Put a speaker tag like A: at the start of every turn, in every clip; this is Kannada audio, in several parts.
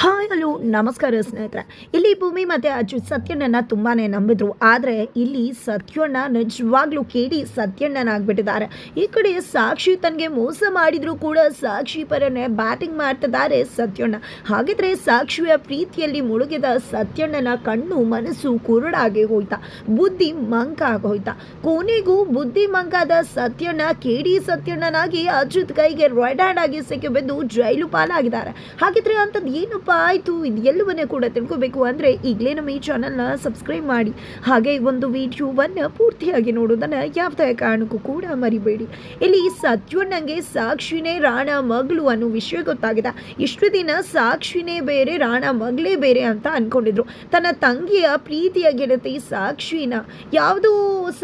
A: ಹಾಯ್, ಹಲೋ, ನಮಸ್ಕಾರ ಸ್ನೇಹಿತರೆ. ಇಲ್ಲಿ ಭೂಮಿ ಮತ್ತು ಅಜ್ಜು ಸತ್ಯಣ್ಣನ ತುಂಬಾ ನಂಬಿದ್ರು. ಆದರೆ ಇಲ್ಲಿ ಸತ್ಯಣ್ಣ ನಿಜವಾಗ್ಲೂ ಕೇಳಿ ಸತ್ಯಣ್ಣನಾಗ್ಬಿಟ್ಟಿದ್ದಾರೆ. ಈ ಕಡೆ ಸಾಕ್ಷಿ ತನಗೆ ಮೋಸ ಮಾಡಿದ್ರು ಕೂಡ ಸಾಕ್ಷಿ ಪರನೇ ಬ್ಯಾಟಿಂಗ್ ಮಾಡ್ತಿದ್ದಾರೆ ಸತ್ಯಣ್ಣ. ಹಾಗಿದ್ರೆ ಸಾಕ್ಷಿಯ ಪ್ರೀತಿಯಲ್ಲಿ ಮುಳುಗಿದ ಸತ್ಯಣ್ಣನ ಕಣ್ಣು, ಮನಸ್ಸು ಕುರುಡಾಗಿ ಹೋಯ್ತಾ. ಬುದ್ಧಿ ಮಂಕ ಆಗೋಯ್ತಾ ಕೊನೆಗೂ ಬುದ್ಧಿ ಮಂಕಾದ ಸತ್ಯಣ್ಣ ಕೇಡಿ ಸತ್ಯಣ್ಣನಾಗಿ ಅಜ್ಜುತ್ ಕೈಗೆ ರೆಡ್ ಆಗಿ ಸಿಕ್ಕಿಬಿದ್ದು ಜೈಲು ಪಾಲಾಗಿದ್ದಾರೆ. ಹಾಗಿದ್ರೆ ಅಂಥದ್ದು ಏನಪ್ಪ ಆಯಿತು, ಇದು ಎಲ್ಲವನ್ನೇ ಕೂಡ ತಿಳ್ಕೊಬೇಕು ಅಂದರೆ ಈಗಲೇ ನಮ್ಮ ಈ ಚಾನಲ್ನ ಸಬ್ಸ್ಕ್ರೈಬ್ ಮಾಡಿ. ಹಾಗೆ ಒಂದು ವಿಡಿಯೋವನ್ನು ಪೂರ್ತಿಯಾಗಿ ನೋಡೋದನ್ನು ಯಾವುದೇ ಕಾರಣಕ್ಕೂ ಕೂಡ ಮರಿಬೇಡಿ. ಇಲ್ಲಿ ಸತ್ಯಣ್ಣಂಗೆ ಸಾಕ್ಷಿನೇ ರಾಣ ಮಗಳು ಅನ್ನೋ ವಿಷಯ ಗೊತ್ತಾಗಿದೆ. ಇಷ್ಟು ದಿನ ಸಾಕ್ಷಿನೇ ಬೇರೆ, ರಾಣ ಮಗಳೇ ಬೇರೆ ಅಂತ ಅಂದ್ಕೊಂಡಿದ್ರು ತನ್ನ ತಂಗಿಯ ಪ್ರೀತಿಯ ಗೆಳತಿ ಸಾಕ್ಷಿನ ಯಾವುದೋ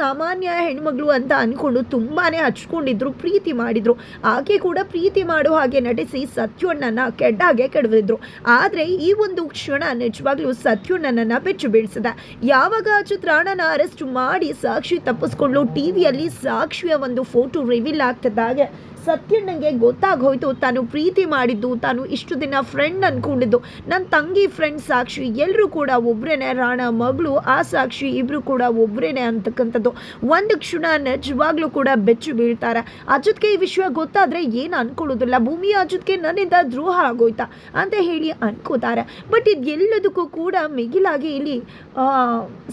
A: ಸಾಮಾನ್ಯ ಹೆಣ್ಮಗಳು ಅಂತ ಅಂದ್ಕೊಂಡು ತುಂಬಾನೇ ಹಚ್ಕೊಂಡಿದ್ರು, ಪ್ರೀತಿ ಮಾಡಿದ್ರು. ಆಕೆ ಕೂಡ ಪ್ರೀತಿ ಮಾಡೋ ಹಾಗೆ ನಟಿಸಿ ಸತ್ಯಣ್ಣನ ಕೆಡ್ಡಾಗೆ ಕೆಡವಿದ್ರು. ಆದರೆ ಈ ಒಂದು ಕ್ಷಣ ನಿಜವಾಗ್ಲೂ ಸತ್ಯುಣ್ಣನನ್ನು ಬೆಚ್ಚು ಬೀಳಿಸಿದೆ. ಯಾವಾಗ ಚಿತ್ರಾಣನ ರಾಣನ ಅರೆಸ್ಟ್ ಮಾಡಿ ಸಾಕ್ಷಿ ತಪ್ಪಿಸ್ಕೊಂಡು ಟಿವಿಯಲ್ಲಿ ಸಾಕ್ಷಿಯ ಒಂದು ಫೋಟೋ ರಿವೀಲ್ ಆಗ್ತಿದ್ದಾಗೆ. ಸತ್ಯಣ್ಣಂಗೆ ಗೊತ್ತಾಗೋಯ್ತು, ತಾನು ಪ್ರೀತಿ ಮಾಡಿದ್ದು, ತಾನು ಇಷ್ಟು ದಿನ ಫ್ರೆಂಡ್ ಅಂದ್ಕೊಂಡಿದ್ದು ನನ್ನ ತಂಗಿ ಫ್ರೆಂಡ್ ಸಾಕ್ಷಿ ಎಲ್ಲರೂ ಕೂಡ ಒಬ್ಬರೇನೆ ರಾಣ ಮಗಳು, ಆ ಸಾಕ್ಷಿ ಇಬ್ರು ಕೂಡ ಒಬ್ಬರೇನೆ ಅಂತಕ್ಕಂಥದ್ದು. ಒಂದು ಕ್ಷಣ ನಿಜವಾಗ್ಲೂ ಕೂಡ ಬೆಚ್ಚು ಬೀಳ್ತಾರೆ ಅಜತ್ಗೆ ಈ ವಿಷಯ ಗೊತ್ತಾದ್ರೆ ಏನು ಅನ್ಕೊಳ್ಳೋದಿಲ್ಲ. ಭೂಮಿ ಅಜತ್ಗೆ ನನ್ನಿಂದ ದ್ರೋಹ ಆಗೋಯ್ತಾ ಅಂತ ಹೇಳಿ ಅನ್ಕೋತಾರೆ. ಬಟ್ ಇದೆಲ್ಲದಕ್ಕೂ ಕೂಡ ಮಿಗಿಲಾಗಿ ಇಲ್ಲಿ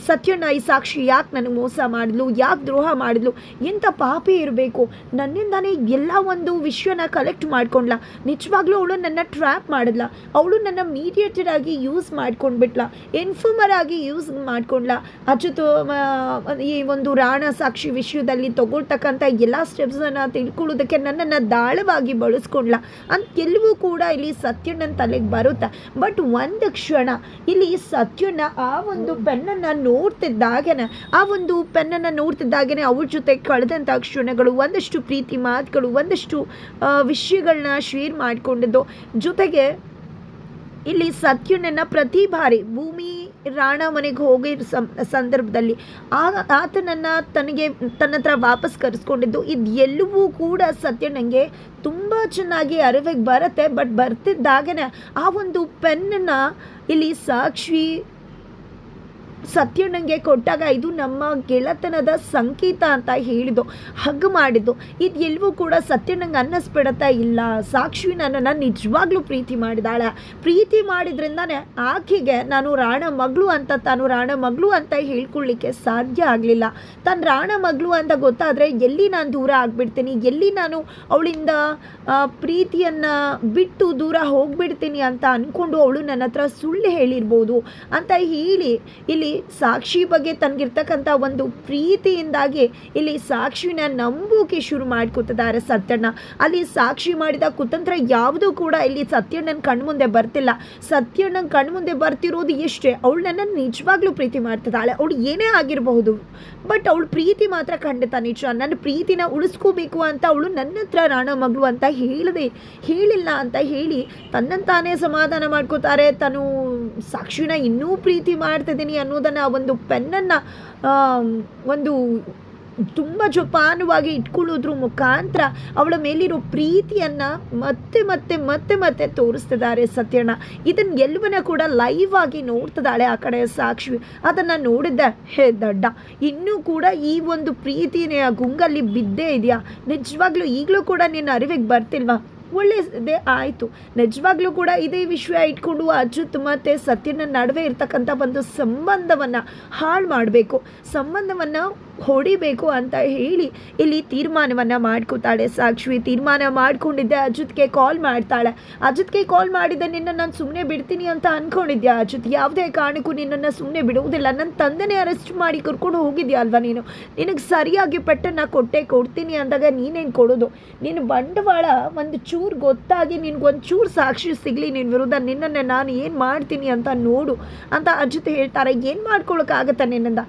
A: ಸತ್ಯಣ್ಣ ಈ ಸಾಕ್ಷಿ ಯಾಕೆ ನನಗೆ ಮೋಸ ಮಾಡಿದ್ಲು, ಯಾಕೆ ದ್ರೋಹ ಮಾಡಿದ್ಲು ಎಂಥ ಪಾಪಿ ಇರಬೇಕು? ನನ್ನಿಂದಾನೇ ಎಲ್ಲ ಒಂದು ವಿಷಯನ ಕಲೆಕ್ಟ್ ಮಾಡ್ಕೊಂಡ್ಲ. ನಿಜವಾಗ್ಲೂ ಅವಳು ನನ್ನ ಟ್ರ್ಯಾಪ್ ಮಾಡಿದ್ಲ. ಅವಳು ನನ್ನ ಮೀಡಿಯೇಟೆಡ್ ಆಗಿ ಯೂಸ್ ಮಾಡ್ಕೊಂಡ್ಬಿಟ್ಲ. ಇನ್ಫಾರ್ಮರ್ ಆಗಿ ಯೂಸ್ ಮಾಡ್ಕೊಂಡ್ಲ. ಅಚ್ಚುತು ಈ ಒಂದು ರಾಣ ಸಾಕ್ಷಿ ವಿಷಯದಲ್ಲಿ ತಗೊಳ್ತಕ್ಕಂಥ ಎಲ್ಲ ಸ್ಟೆಪ್ಸನ್ನು ತಿಳ್ಕೊಳ್ಳೋದಕ್ಕೆ ನನ್ನನ್ನು ದಾಳವಾಗಿ ಬಳಸ್ಕೊಂಡ್ಲ. ಅಂತ ಎಲ್ಲವೂ ಕೂಡ ಇಲ್ಲಿ ಸತ್ಯಣ್ಣನ ತಲೆಗೆ ಬರುತ್ತೆ. ಬಟ್ ಒಂದು ಕ್ಷಣ ಇಲ್ಲಿ ಸತ್ಯಣ್ಣ ಆ ಒಂದು ಪೆನ್ನನ್ನು ನೋಡ್ತಿದ್ದಾಗೇನೆ, ಆ ಒಂದು ಪೆನ್ನನ್ನು ನೋಡ್ತಿದ್ದಾಗೆನೆ ಅವ್ರ ಜೊತೆ ಕಳೆದಂಥ ಕ್ಷಣಗಳು, ಒಂದಷ್ಟು ಪ್ರೀತಿ ಮಾತುಗಳು ಒಂದಷ್ಟು ವಿಷಯಗಳನ್ನ ಶೇರ್ ಮಾಡಿಕೊಂಡಿದ್ದು. ಜೊತೆಗೆ, ಇಲ್ಲಿ ಸತ್ಯನನ್ನು ಪ್ರತಿ ಬಾರಿ ಭೂಮಿ, ರಾಣ ಮನೆಗೆ ಹೋಗಿ ಸಂದರ್ಭದಲ್ಲಿ ಆ ಆತನನ್ನು ತನಗೆ, ತನ್ನ ಹತ್ರ ವಾಪಸ್ ಕರೆಸ್ಕೊಂಡಿದ್ದು. ಇದು ಎಲ್ಲವೂ ಕೂಡ ಸತ್ಯಣ್ಣಂಗೆ ತುಂಬ ಚೆನ್ನಾಗಿ ಅರಿವಿಗೆ ಬರುತ್ತೆ. ಬಟ್ ಬರ್ತಿದ್ದಾಗನೇ ಆ ಒಂದು ಪೆನ್ನನ್ನು ಇಲ್ಲಿ ಸಾಕ್ಷಿ ಸತ್ಯಣ್ಣಂಗೆ ಕೊಟ್ಟಾಗ ಇದು ನಮ್ಮ ಗೆಳತನದ ಸಂಕೇತ ಅಂತ ಹೇಳಿದ್ದು, ಹಗ್ ಮಾಡಿದ್ದು. ಇದು ಎಲ್ಲವೂ ಕೂಡ ಸತ್ಯ ನಂಗೆ ಅನ್ನಿಸ್ಬಿಡತ್ತಾ. ಇಲ್ಲ, ಸಾಕ್ಷಿ ನನ್ನನ್ನು ನಿಜವಾಗ್ಲೂ ಪ್ರೀತಿ ಮಾಡಿದಾಳ. ಪ್ರೀತಿ ಮಾಡಿದ್ರಿಂದನೇ ಆಕೆಗೆ ನಾನು ರಾಣ ಮಗಳು ಅಂತ, ತಾನು ರಾಣ ಮಗಳು ಅಂತ ಹೇಳ್ಕೊಳ್ಳಿಕ್ಕೆ ಸಾಧ್ಯ ಆಗಲಿಲ್ಲ. ತಾನು ರಾಣ ಮಗಳು ಅಂತ ಗೊತ್ತಾದರೆ ಎಲ್ಲಿ ನಾನು ದೂರ ಆಗಿಬಿಡ್ತೀನಿ? ಎಲ್ಲಿ ನಾನು ಅವಳಿಂದ ಪ್ರೀತಿಯನ್ನು ಬಿಟ್ಟು ದೂರ ಹೋಗ್ಬಿಡ್ತೀನಿ ಅಂತ ಅಂದ್ಕೊಂಡು ಅವಳು ನನ್ನ ಹತ್ರ ಸುಳ್ಳು ಹೇಳಿರ್ಬೋದು ಅಂತ ಹೇಳಿ ಇಲ್ಲಿ ಸಾಕ್ಷಿ ಬಗ್ಗೆ ತನಗಿರ್ತಕ್ಕಂಥ ಒಂದು ಪ್ರೀತಿಯಿಂದಾಗಿ ಇಲ್ಲಿ ಸಾಕ್ಷಿನ ನಂಬೋಕೆ ಶುರು ಮಾಡ್ಕೊತಿದ್ದಾರೆ ಸತ್ಯಣ್ಣ. ಅಲ್ಲಿ ಸಾಕ್ಷಿ ಮಾಡಿದ ಕುತಂತ್ರ ಯಾವುದೂ ಕೂಡ ಇಲ್ಲಿ ಸತ್ಯಣ್ಣನ ಕಣ್ಮುಂದೆ ಬರ್ತಿಲ್ಲ. ಸತ್ಯಣ್ಣನ ಕಣ್ಮುಂದೆ ಬರ್ತಿರೋದು ಎಷ್ಟೇ, ಅವಳು ನನ್ನನ್ನು ನಿಜವಾಗ್ಲೂ ಪ್ರೀತಿ ಮಾಡ್ತಿದ್ದಾಳೆ. ಅವಳು ಏನೇ ಆಗಿರಬಹುದು, ಬಟ್ ಅವಳು ಪ್ರೀತಿ ಮಾತ್ರ ಖಂಡಿತ ನಿಜ. ನನ್ನ ಪ್ರೀತಿನ ಉಳಿಸ್ಕೋಬೇಕು ಅಂತ ಅವಳು ನನ್ನ ಹತ್ರ ರಾಣ ಮಗಳು ಅಂತ ಹೇಳಿದೆ, ಹೇಳಿಲ್ಲ ಅಂತ ಹೇಳಿ ತನ್ನಂತಾನೇ ಸಮಾಧಾನ ಮಾಡ್ಕೋತಾರೆ. ತಾನು ಸಾಕ್ಷಿನ ಇನ್ನೂ ಪ್ರೀತಿ ಮಾಡ್ತಿದ್ದೀನಿ ಅನ್ನೋದನ್ನು ಒಂದು ಪೆನ್ನನ್ನು ಒಂದು ತುಂಬ ಜೋಪಾನವಾಗಿ ಇಟ್ಕೊಳ್ಳೋದ್ರ ಮುಖಾಂತರ ಅವಳ ಮೇಲಿರೋ ಪ್ರೀತಿಯನ್ನು ಮತ್ತೆ ಮತ್ತೆ ಮತ್ತೆ ಮತ್ತೆ ತೋರಿಸ್ತಿದ್ದಾರೆ ಸತ್ಯಣ್ಣ. ಇದನ್ನು ಎಲ್ಲವನ್ನ ಕೂಡ ಲೈವ್ ಆಗಿ ನೋಡ್ತಿದ್ದಾಳೆ ಆ ಕಡೆ ಸಾಕ್ಷಿ. ಅದನ್ನು ನೋಡಿದ್ದೆ, ಹೇ ದಡ್ಡ, ಇನ್ನೂ ಕೂಡ ಈ ಒಂದು ಪ್ರೀತಿನೇ ಗುಂಗಲ್ಲಿ ಬಿದ್ದೇ ಇದೆಯಾ? ನಿಜವಾಗ್ಲೂ ಈಗಲೂ ಕೂಡ ನಿನ್ನ ಅರಿವಿಗೆ ಬರ್ತಿಲ್ವಾ? ಒಳ್ಳೆಯದೇ ಆಯಿತು. ನಿಜವಾಗ್ಲೂ ಕೂಡ ಇದೇ ವಿಷಯ ಇಟ್ಕೊಂಡು ಅಜಿತ್ ಮತ್ತು ಸತ್ಯನ ನಡುವೆ ಇರ್ತಕ್ಕಂಥ ಒಂದು ಸಂಬಂಧವನ್ನು ಹಾಳು ಮಾಡಬೇಕು, ಸಂಬಂಧವನ್ನು ಹೊಡಿಬೇಕು ಅಂತ ಹೇಳಿ ಇಲ್ಲಿ ತೀರ್ಮಾನವನ್ನು ಮಾಡ್ಕೊತಾಳೆ. ಸಾಕ್ಷಿ, ತೀರ್ಮಾನ ಮಾಡ್ಕೊಂಡಿದ್ದೆ, ಅಜಿತ್ಗೆ ಕಾಲ್ ಮಾಡ್ತಾಳೆ. ಅಜಿತ್ಗೆ ಕಾಲ್ ಮಾಡಿದ್ದೆ ನಿನ್ನ ನಾನು ಸುಮ್ಮನೆ ಬಿಡ್ತೀನಿ ಅಂತ ಅಂದ್ಕೊಂಡಿದ್ಯಾ ಅಜಿತ್? ಯಾವುದೇ ಕಾರಣಕ್ಕೂ ನಿನ್ನನ್ನು ಸುಮ್ಮನೆ ಬಿಡುವುದಿಲ್ಲ. ನನ್ನ ತಂದೆನೇ ಅರೆಸ್ಟ್ ಮಾಡಿ ಕರ್ಕೊಂಡು ಹೋಗಿದ್ಯಾ ಅಲ್ವಾ ನೀನು? ನಿನಗೆ ಸರಿಯಾಗಿ ಪೆಟ್ಟನ್ನು ಕೊಟ್ಟೆ ಕೊಡ್ತೀನಿ ಅಂದಾಗ ನೀನೇನು ಕೊಡೋದು? ನಿನ್ನ ಬಂಡವಾಳ ಒಂದು ಚೂರು ಗೊತ್ತಾಗಿ ನಿನಗೊಂಚೂರು ಚೂರು ಸಾಕ್ಷಿ ಸಿಗಲಿ ನಿನ್ನ ವಿರುದ್ಧ ನಿನ್ನನ್ನು ನಾನು ಏನು ಮಾಡ್ತೀನಿ ಅಂತ ನೋಡು ಅಂತ ಅಜಿತ್ ಹೇಳ್ತಾರೆ. ಏನು ಮಾಡ್ಕೊಳಕ್ಕಾಗತ್ತೆ ನಿನ್ನಿಂದ?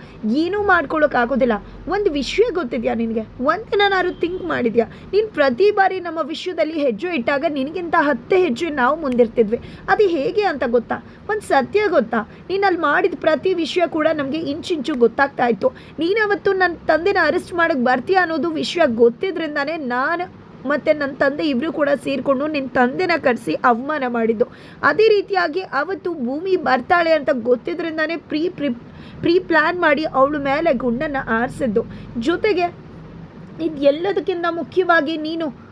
A: ಏನೂ ಮಾಡ್ಕೊಳಕ್ಕಾಗೋದಿಲ್ಲ. ಒಂದು ವಿಷಯ ಗೊತ್ತಿದೆಯಾ ನಿನಗೆ? ಒಂದಿನಾರು ಥಿಂಕ್ ಮಾಡಿದ್ಯಾ? ನೀನು ಪ್ರತಿ ಬಾರಿ ನಮ್ಮ ವಿಷಯದಲ್ಲಿ ಹೆಜ್ಜೆ ಇಟ್ಟಾಗ ನಿನಗಿಂತ ಹತ್ತೆ ಹೆಜ್ಜೆ ನಾವು ಮುಂದಿರ್ತಿದ್ವಿ. ಅದು ಹೇಗೆ ಅಂತ ಗೊತ್ತಾ? ಒಂದು ಸತ್ಯ ಗೊತ್ತಾ? ನೀನು ಅಲ್ಲಿ ಮಾಡಿದ ಪ್ರತಿ ವಿಷಯ ಕೂಡ ನಮಗೆ ಇಂಚಿಂಚು ಗೊತ್ತಾಗ್ತಾ ಇತ್ತು. ನೀನು ಅವತ್ತು ನನ್ನ ತಂದೆನ ಅರೆಸ್ಟ್ ಮಾಡೋಕ್ಕೆ ಬರ್ತೀಯ ಅನ್ನೋದು ವಿಷಯ ಗೊತ್ತಿದ್ರಿಂದಾನೇ ನಾನು ಮತ್ತು ನನ್ನ ತಂದೆ ಇಬ್ಬರು ಕೂಡ ಸೇರಿಕೊಂಡು ನಿನ್ನ ತಂದೆನ ಕರೆಸಿ ಅವಮಾನ ಮಾಡಿದ್ದು. ಅದೇ ರೀತಿಯಾಗಿ ಅವತ್ತು ಭೂಮಿ ಬರ್ತಾಳೆ ಅಂತ ಗೊತ್ತಿದ್ರಿಂದಾನೇ ಪ್ರೀ ಪ್ರಿ ಪ್ರೀ ಪ್ಲ್ಯಾನ್ ಮಾಡಿ ಅವಳ ಮೇಲೆ ಗುಂಡನ್ನು ಆರಿಸಿದ್ದು. ಜೊತೆಗೆ ಇದು ಎಲ್ಲದಕ್ಕಿಂತ ಮುಖ್ಯವಾಗಿ ನೀನು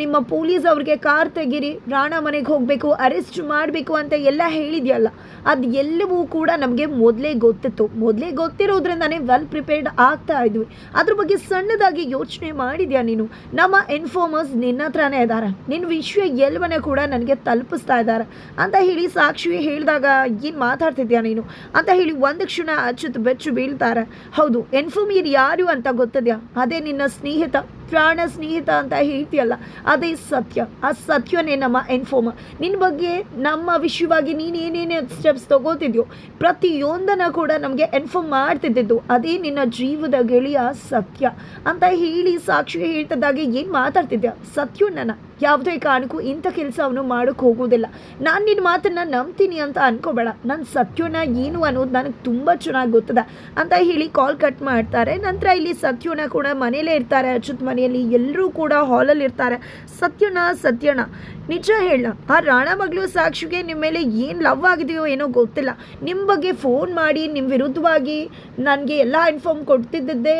A: ನಿಮ್ಮ ಪೊಲೀಸ್ ಅವ್ರಿಗೆ ಕಾರ್ ತೆಗಿರಿ, ರಾಣ ಮನೆಗೆ ಹೋಗಬೇಕು ಅರೆಸ್ಟ್ ಮಾಡಬೇಕು ಅಂತ ಎಲ್ಲ ಹೇಳಿದ್ಯಲ್ಲ, ಅದು ಎಲ್ಲವೂ ಕೂಡ ನಮಗೆ ಮೊದಲೇ ಗೊತ್ತಿತ್ತು. ಮೊದಲೇ ಗೊತ್ತಿರೋದ್ರಿಂದನೇ ವೆಲ್ ಪ್ರಿಪೇರ್ಡ್ ಆಗ್ತಾ ಇದ್ವಿ. ಅದ್ರ ಬಗ್ಗೆ ಸಣ್ಣದಾಗಿ ಯೋಚನೆ ಮಾಡಿದ್ಯಾ ನೀನು? ನಮ್ಮ ಇನ್ಫಾರ್ಮರ್ಸ್ ನಿನ್ನ ಹತ್ರನೇ ಇದ್ದಾರೆ ನಿನ್ನ ವಿಷಯ ಎಲ್ಲವನ್ನೇ ಕೂಡ ನನಗೆ ತಲುಪಿಸ್ತಾ ಇದ್ದಾರೆ ಅಂತ ಹೇಳಿ ಸಾಕ್ಷಿ ಹೇಳಿದಾಗ ಏನು ಮಾತಾಡ್ತಿದ್ಯಾ ನೀನು? ಅಂತ ಹೇಳಿ ಒಂದು ಕ್ಷಣ ಅಚ್ಚುತ್ ಬೆಚ್ಚು ಬೀಳ್ತಾರೆ. ಹೌದು ಇನ್ಫಾರ್ಮಿಯರ್ ಯಾರು ಅಂತ ಗೊತ್ತಿದ್ಯಾ? ಅದೇ ನಿನ್ನ ಸ್ನೇಹಿತ. ಪ್ರಾಣ ಸ್ನೇಹಿತ ಅಂತ ಹೇಳ್ತೀಯಲ್ಲ, ಅದೇ ಸತ್ಯ. ಆ ಸತ್ಯನೇ ನಮ್ಮ ಎನ್ಫೋಮ ನಿನ್ನ ಬಗ್ಗೆ ನಮ್ಮ ವಿಷಯವಾಗಿ ನೀನು ಏನೇನೇ ಸ್ಟೆಪ್ಸ್ ತಗೋತಿದ್ಯೋ, ಪ್ರತಿಯೊಂದನ್ನು ಕೂಡ ನಮಗೆ ಎನ್ಫೋಮ್ ಮಾಡ್ತಿದ್ದಿದ್ದು, ಅದೇ ನಿನ್ನ ಜೀವದ ಗೆಳೆಯ ಸತ್ಯ. ಅಂತ ಹೇಳಿ ಸಾಕ್ಷಿ ಹೇಳ್ತದಾಗೆ ಏನು ಮಾತಾಡ್ತಿದ್ಯಾ? ಸತ್ಯಣ್ಣನ. ಯಾವುದೇ ಕಾರಣಕ್ಕೂ ಇಂಥ ಕೆಲಸ ಅವನು ಮಾಡೋಕ್ಕೆ ಹೋಗೋದಿಲ್ಲ. ನಾನು ನಿನ್ನ ಮಾತನ್ನು ನಂಬ್ತೀನಿ ಅಂತ ಅನ್ಕೋಬೇಡ. ನನ್ನ ಸತ್ಯನ ಏನು ಅನ್ನೋದು ನನಗೆ ತುಂಬ ಚೆನ್ನಾಗಿ ಗೊತ್ತದ. ಅಂತ ಹೇಳಿ ಕಾಲ್ ಕಟ್ ಮಾಡ್ತಾರೆ. ನಂತರ ಇಲ್ಲಿ ಸತ್ಯನ ಕೂಡ ಮನೇಲೇ ಇರ್ತಾರೆ. ಅಚ್ಯುತ್ ಮನೆಯಲ್ಲಿ ಎಲ್ಲರೂ ಕೂಡ ಹಾಲಲ್ಲಿ ಇರ್ತಾರೆ. ಸತ್ಯನ ಸತ್ಯನ? ನಿಜ ಹೇಳ. ಆ ರಾಣ ಮಗಳು ಸಾಕ್ಷಿಗೆ ನಿಮ್ಮ ಮೇಲೆ ಏನು ಲವ್ ಆಗಿದೆಯೋ ಏನೋ ಗೊತ್ತಿಲ್ಲ. ನಿಮ್ಮ ಬಗ್ಗೆ ಫೋನ್ ಮಾಡಿ ನಿಮ್ಮ ವಿರುದ್ಧವಾಗಿ ನನಗೆ ಎಲ್ಲ ಇನ್ಫಾರ್ಮ್ ಕೊಡ್ತಿದ್ದೇ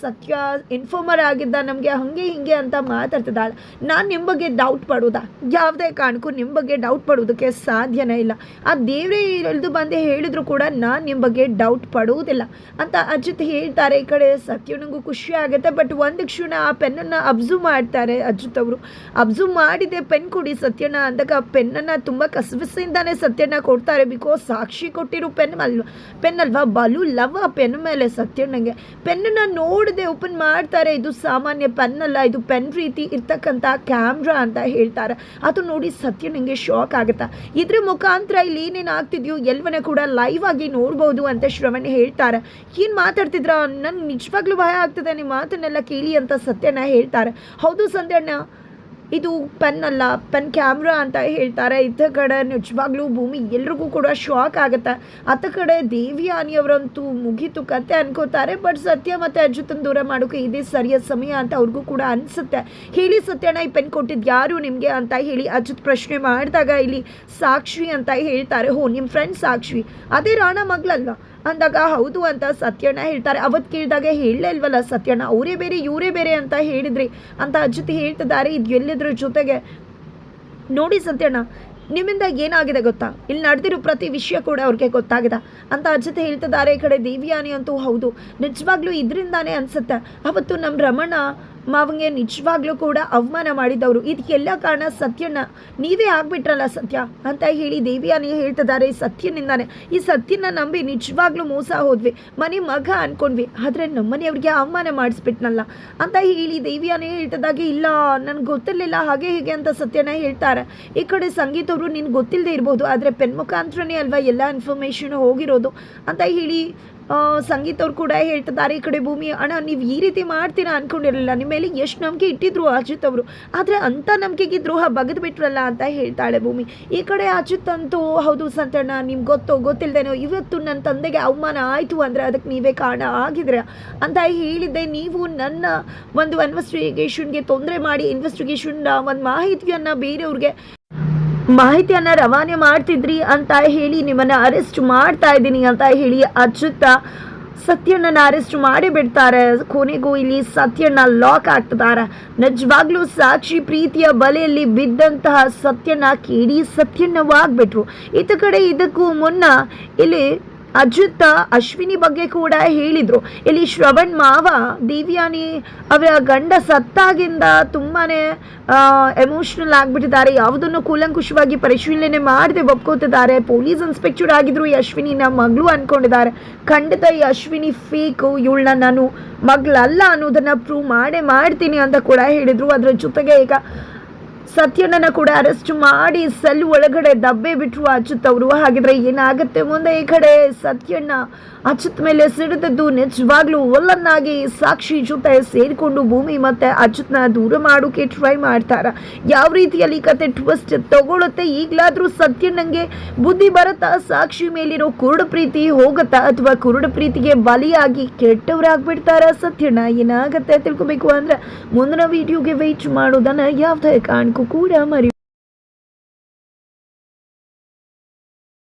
A: ಸತ್ಯ ಇನ್ಫಾರ್ಮರ್ ಆಗಿದ್ದ ನಮಗೆ ಹಂಗೆ ಹಿಂಗೆ ಅಂತ ಮಾತಾಡ್ತಿದ್ದಾಳೆ. ನಾನು ನಿಮ್ಮ ಡೌಟ್ ಪಡೋದಾ? ಯಾವುದೇ ಕಾರಣಕ್ಕೂ ನಿಮ್ಮ ಬಗ್ಗೆ ಡೌಟ್ ಪಡೋದಕ್ಕೆ ಸಾಧ್ಯನೇ ಇಲ್ಲ. ಆ ದೇವರೇ ಇಳಿದು ಬಂದು ಹೇಳಿದ್ರು ಕೂಡ ನಾನು ನಿಮ್ಮ ಬಗ್ಗೆ ಡೌಟ್ ಪಡುವುದಿಲ್ಲ. ಅಂತ ಅಜಿತ್ ಹೇಳ್ತಾರೆ, ಈ ಕಡೆ ಸತ್ಯನಿಗೂ ಖುಷಿ ಆಗುತ್ತೆ ಬಟ್ ಒಂದು ಕ್ಷಣ ಆ ಪೆನ್ನನ್ನು ಅಬ್ಸರ್ವ್ ಮಾಡ್ತಾರೆ ಅಜಿತ್ ಅವರು. ಅಬ್ಸರ್ವ್ ಮಾಡಿದೆ ಪೆನ್ ಕೊಡಿ ಸತ್ಯನ ಅಂದಾಗ ಆ ಪೆನ್ನನ್ನು ತುಂಬ ಕಸವಿಸಿಂದಾನೆ ಸತ್ಯನ ಕೊಡ್ತಾರೆ ಬಿಕಾಸ್ ಸಾಕ್ಷಿ ಕೊಟ್ಟಿರೋ ಪೆನ್ ಅಲ್ವ? ಪೆನ್ ಅಲ್ವಾ? ಬಲು ಲವ್ ಆ ಪೆನ್ ಮೇಲೆ ಸತ್ಯಣ್ಣಗೆ. ಪೆನ್ನನ್ನು ನೋಡದೆ ಓಪನ್ ಮಾಡ್ತಾರೆ, ಇದು ಸಾಮಾನ್ಯ ಪೆನ್ ಅಲ್ಲ, ಇದು ಪೆನ್ ರೀತಿ ಇರ್ತಕ್ಕಂಥ ಕ್ಯಾಮ್ರಾ ಅಂತ ಹೇಳ್ತಾರೆ. ಅದು ನೋಡಿ ಸತ್ಯ ನಿಮಗೆ ಶಾಕ್ ಆಗುತ್ತೆ. ಇದ್ರ ಮುಖಾಂತರ ಇಲ್ಲಿ ಏನೇನು ಆಗ್ತಿದ್ಯೋ ಎಲ್ಲವನ್ನ ಕೂಡ ಲೈವ್ ಆಗಿ ನೋಡ್ಬೋದು ಅಂತ ಶ್ರವಣ್ ಹೇಳ್ತಾರೆ. ಏನು ಮಾತಾಡ್ತಿದ್ರ? ನನ್ಗೆ ನಿಜವಾಗ್ಲೂ ಭಯ ಆಗ್ತದೆ ನಿಮ್ಮ ಮಾತನ್ನೆಲ್ಲ ಕೇಳಿ ಅಂತ ಸತ್ಯನ ಹೇಳ್ತಾರೆ. ಹೌದು ಸತ್ಯಣ್ಣ ಇದು ಪೆನ್ ಅಲ್ಲ, ಪೆನ್ ಕ್ಯಾಮ್ರಾ ಅಂತ ಹೇಳ್ತಾರೆ. ಇತ್ತ ಕಡೆ ನಿಜವಾಗ್ಲೂ ಭೂಮಿ ಎಲ್ರಿಗೂ ಕೂಡ ಶಾಕ್ ಆಗುತ್ತೆ. ಅತ್ತ ಕಡೆ ದೇವಿಯಾನಿಯವರಂತೂ ಮುಗೀತು ಕತೆ ಅನ್ಕೋತಾರೆ. ಬಟ್ ಸತ್ಯ ಮತ್ತು ಅಜ್ಜುತನ ದೂರ ಮಾಡೋಕೆ ಇದೇ ಸರಿಯಾದ ಸಮಯ ಅಂತ ಅವ್ರಿಗೂ ಕೂಡ ಅನಿಸುತ್ತೆ. ಹೇಳಿ ಸತ್ಯಣ್ಣ, ಈ ಪೆನ್ ಕೊಟ್ಟಿದ್ದು ಯಾರು ನಿಮಗೆ ಅಂತ ಹೇಳಿ ಅಜ್ಜುತ್ ಪ್ರಶ್ನೆ ಮಾಡಿದಾಗ ಇಲ್ಲಿ ಸಾಕ್ಷಿ ಅಂತ ಹೇಳ್ತಾರೆ. ಹೋ ನಿಮ್ಮ ಫ್ರೆಂಡ್ ಸಾಕ್ಷಿ. ಅದೇ ರಾಣ ಮಗಳಲ್ವಾ? ಅಂದಾಗ, ಹೌದು ಅಂತ ಸತ್ಯಣ್ಣ ಹೇಳ್ತಾರೆ. ಅವತ್ತು ಕೇಳಿದಾಗ, ಹೇಳಲೇ ಇಲ್ವಲ್ಲ ಸತ್ಯಣ್ಣ, ಅವರೇ ಬೇರೆ, ಇವರೇ ಬೇರೆ ಅಂತ ಹೇಳಿದ್ರಿ. ಅಂತ ಅಜ್ಜತಿ ಹೇಳ್ತಿದ್ದಾರೆ. ಇದು ಎಲ್ಲಿದ್ರ ಜೊತೆಗೆ, ನೋಡಿ ಸತ್ಯಣ್ಣ ನಿಮ್ಮಿಂದ ಏನಾಗಿದೆ ಗೊತ್ತಾ? ಇಲ್ಲಿ ನಡೆದಿರೋ ಪ್ರತಿ ವಿಷಯ ಕೂಡ ಅವ್ರಿಗೆ ಗೊತ್ತಾಗಿದೆ. ಅಂತ ಅಜ್ಜತೆ ಹೇಳ್ತಿದ್ದಾರೆ. ಈ ಕಡೆ ದೇವಿಯಾನಿ ಅಂತೂ ಹೌದು. ನಿಜವಾಗ್ಲೂ ಇದರಿಂದಾನೇ ಅನಿಸುತ್ತೆ. ಅವತ್ತು ನಮ್ಮ ರಮಣ ಮಾವಂಗೆ ನಿಜವಾಗ್ಲೂ ಕೂಡ ಅವಮಾನ ಮಾಡಿದವರು. ಇದಕ್ಕೆಲ್ಲ ಕಾರಣ ಸತ್ಯಣ್ಣ. ನೀವೇ ಆಗ್ಬಿಟ್ರಲ್ಲ ಸತ್ಯ? ಅಂತ ಹೇಳಿ ದೇವಿಯಾನಿ ಹೇಳ್ತಿದ್ದಾರೆ ಸತ್ಯನಿಂದಾನೆ. ಈ ಸತ್ಯನ ನಂಬಿ ನಿಜವಾಗ್ಲೂ ಮೋಸ ಹೋದ್ವಿ. ಮನೆ ಮಗ ಅನ್ಕೊಂಡ್ವಿ. ಆದರೆ ನಮ್ಮನೆಯವ್ರಿಗೆ ಅವಮಾನ ಮಾಡಿಸ್ಬಿಟ್ನಲ್ಲ. ಅಂತ ಹೇಳಿ ದೇವಿಯಾನೇ ಹೇಳ್ತಿದ್ದಾಗೆ, ಇಲ್ಲ, ನನಗೆ ಗೊತ್ತಿರಲಿಲ್ಲ ಹಾಗೆ ಹೀಗೆ ಅಂತ ಸತ್ಯನ ಹೇಳ್ತಾರೆ. ಈ ಕಡೆ ಸಂಗೀತ ಅವರು ನಿನ್ಗೆ ಗೊತ್ತಿಲ್ಲದೆ ಇರ್ಬೋದು. ಆದರೆ ಪೆನ್ ಮುಖಾಂತರನೇ ಅಲ್ವಾ ಎಲ್ಲ ಇನ್ಫಾರ್ಮೇಷನ್ ಹೋಗಿರೋದು? ಅಂತ ಹೇಳಿ ಸಂಗೀತ ಅವ್ರು ಕೂಡ ಹೇಳ್ತಿದ್ದಾರೆ, ಈ ಕಡೆ ಭೂಮಿ, ಅಣ್ಣ, ನೀವು ಈ ರೀತಿ ಮಾಡ್ತೀರಾ ಅನ್ಕೊಂಡಿರಲಿಲ್ಲ. ನಿಮ್ಮ ಮೇಲೆ ಎಷ್ಟು ನಂಬಿಕೆ ಇಟ್ಟಿದ್ರು ಅಜಿತ್ ಅವರು. ಆದರೆ ಅಂಥ ನಂಬಿಕೆಗೆ ದ್ರೋಹ ಬಗೆದು ಬಿಟ್ರಲ್ಲ ಅಂತ ಹೇಳ್ತಾಳೆ ಭೂಮಿ. ಈ ಕಡೆ ಅಜಿತ್ ಅಂತೂ, ಹೌದು ಸಂತಣ್ಣ, ನಿಮ್ಗೆ ಗೊತ್ತೋ ಗೊತ್ತಿಲ್ಲದೇನೋ ಇವತ್ತು ನನ್ನ ತಂದೆಗೆ ಅವಮಾನ ಆಯಿತು ಅಂದರೆ ಅದಕ್ಕೆ ನೀವೇ ಕಾರಣ ಆಗಿದ್ರೆ ಅಂತ ಹೇಳಿದ್ದೆ. ನೀವು ನನ್ನ ಒಂದು ಇನ್ವೆಸ್ಟಿಗೇಷನ್ಗೆ ತೊಂದರೆ ಮಾಡಿ ಇನ್ವೆಸ್ಟಿಗೇಷನ್ನ ಒಂದು ಮಾಹಿತಿಯನ್ನು ಬೇರೆಯವ್ರಿಗೆ ಮಾಹಿತಿಯನ್ನ ರವಾನೆ ಮಾಡ್ತಿದ್ರಿ ಅಂತ ಹೇಳಿ ನಿಮ್ಮನ್ನ ಅರೆಸ್ಟ್ ಮಾಡ್ತಾ ಇದ್ದೀನಿ ಅಂತ ಹೇಳಿ ಅಚ್ಯುತ ಸತ್ಯಣ್ಣನ ಅರೆಸ್ಟ್ ಮಾಡಿ ಬಿಡ್ತಾರೆ. ಕೊನೆಗೂ ಇಲ್ಲಿ ಸತ್ಯಣ್ಣ ಲಾಕ್ ಆಗ್ತಿದ್ದಾರೆ ನಿಜವಾಗ್ಲೂ ಸಾಕ್ಷಿ ಪ್ರೀತಿಯ ಬಲೆಯಲ್ಲಿ ಬಿದ್ದಂತಹ ಸತ್ಯಣ್ಣ ಕೇಳಿ ಸತ್ಯಣ್ಣವಾಗ್ಬಿಟ್ರು. ಇತ್ತ ಕಡೆ ಇದಕ್ಕೂ ಮುನ್ನ ಇಲ್ಲಿ ಅಜಿತ್ ಅಶ್ವಿನಿ ಬಗ್ಗೆ ಕೂಡ ಹೇಳಿದ್ರು. ಇಲ್ಲಿ ಶ್ರವಣ್ ಮಾವ, ದಿವ್ಯಾನಿ ಅವರ ಗಂಡ ಸತ್ತಾಗಿಂದ ತುಂಬಾ ಎಮೋಷ್ನಲ್ ಆಗಿಬಿಟ್ಟಿದ್ದಾರೆ. ಯಾವುದನ್ನು ಕೂಲಂಕುಷವಾಗಿ ಪರಿಶೀಲನೆ ಮಾಡದೆ ಒಪ್ಕೋತಿದ್ದಾರೆ. ಪೊಲೀಸ್ ಇನ್ಸ್ಪೆಕ್ಟರ್ ಆಗಿದ್ರು ಈ ಅಶ್ವಿನಿನ ಮಗಳು ಅನ್ಕೊಂಡಿದ್ದಾರೆ. ಖಂಡಿತ ಈ ಅಶ್ವಿನಿ ಫೇಕ್ ಇವಳನ್ನ ನಾನು ಮಗಳಲ್ಲ ಅನ್ನೋದನ್ನ ಪ್ರೂವ್ ಮಾಡೇ ಮಾಡ್ತೀನಿ ಅಂತ ಕೂಡ ಹೇಳಿದ್ರು. ಅದರ ಜೊತೆಗೆ ಈಗ ಸತ್ಯನನ್ನ ಕೂಡ ಅರೆಸ್ಟ್ ಮಾಡಿ ಸೆಲ್ ಒಳಗಡೆ ದಬ್ಬೆ ಬಿಟ್ಟರು ಅಚ್ಯುತ್ ಅವರು ಹಾಗಿದ್ರೆ ಏನಾಗುತ್ತೆ ಮುಂದೆ ಈ ಕಡೆ? ಸತ್ಯಣ್ಣ ಅಚ್ಯುತ್ ಮೇಲೆ ಸಿಡಿದದ್ದು ನಿಜವಾಗ್ಲೂ ಒಲ್ಲನ್ನಾಗಿ ಸಾಕ್ಷಿ ಜೊತೆ ಸೇರಿಕೊಂಡು ಭೂಮಿ ಮತ್ತೆ ಅಚ್ಯುತ್ನ ದೂರ ಮಾಡೋಕೆ ಟ್ರೈ ಮಾಡ್ತಾರ. ಯಾವ ರೀತಿಯಲ್ಲಿ ಕತೆ ಟ್ವಿಸ್ಟ್ ತಗೊಳುತ್ತೆ? ಈಗಲಾದ್ರೂ ಸತ್ಯಣ್ಣಂಗೆ ಬುದ್ಧಿ ಬರುತ್ತಾ? ಸಾಕ್ಷಿ ಮೇಲಿರೋ ಕುರುಡು ಪ್ರೀತಿ ಹೋಗುತ್ತಾ? ಅಥವಾ ಕುರುಡ ಪ್ರೀತಿಗೆ ಬಲಿಯಾಗಿ ಕೆಟ್ಟವರಾಗ್ಬಿಡ್ತಾರ ಸತ್ಯಣ್ಣ? ಏನಾಗತ್ತೆ ತಿಳ್ಕೊಬೇಕು ಅಂದ್ರೆ ಮುಂದಿನ ವಿಡಿಯೋಗೆ ವೆಯ್ಟ್ ಮಾಡೋದನ್ನ ಯಾವುದೇ ಕಾರಣಕ್ಕೂ ಕೂಡ ಮರಿ